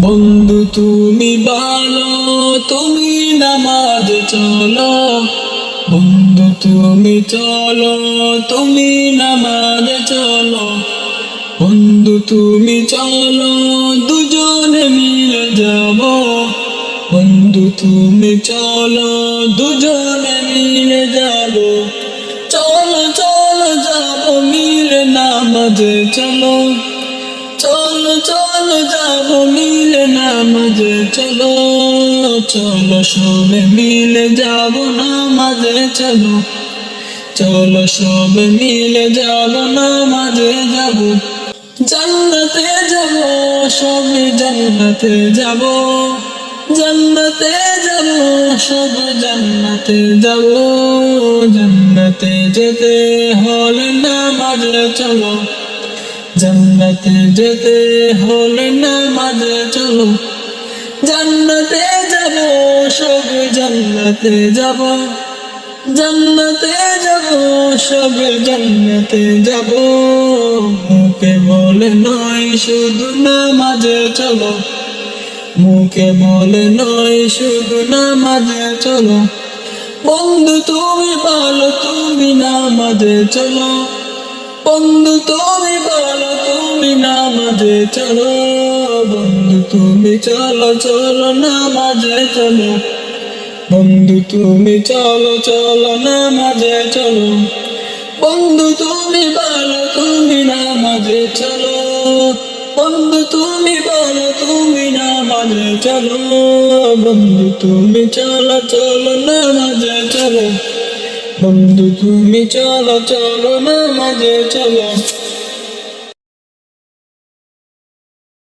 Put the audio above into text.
বন্ধু, তুমি ভালো, তুমি নামাজ চলো। বন্ধু, তুমি চলো, তুমি নামাজ চলো। বন্ধু, তুমি চলো, দুজনে মিলে যাব। বন্ধু, তুমি চলো, দুজনে মিলে যাব। চলো চলো, যাব, মিলে নামাজে চলো। চলো চলো, যাব, মিলে নামাজে চলো চলো সবে মিলে যাব নামাজে চলো। চলো সবে মিলে যাব নামাজে যাব। জান্নাতে যাব, সবে জান্নাতে যাব। জান্নাতে যাব, সব জান্নাতে যাব। জান্নাতে যেতে হলে নামাজে চলো। জান্নাতে যেতে হলে নামাজে চলো। জান্নাতে যাব, সব জান্নাতে যাব। জান্নাতে যাব, সব জান্নাতে যাব। মুখে বলে নয়, শুধু নামাজে চলো। মুখে বলে নয়, শুধু নামাজে চলো। বন্ধু, তুমি ভালো তুমি নামাজে চলো। বন্ধু, তুমি বলো, তুমি নামাজে চলো। তুমি চলো চলো নামাজে চলো। বন্ধু, তুমি চলো চলো নামাজে চলো। বন্ধু, তুমি বলো, তুমি নামাজে চলো। বন্ধু, তুমি বলো, তুমি নামাজে চলো। বন্ধু, তুমি চলো চলো নামাজে চলো। বন্ধু, তুমি চলো চলো নামাজে চলো।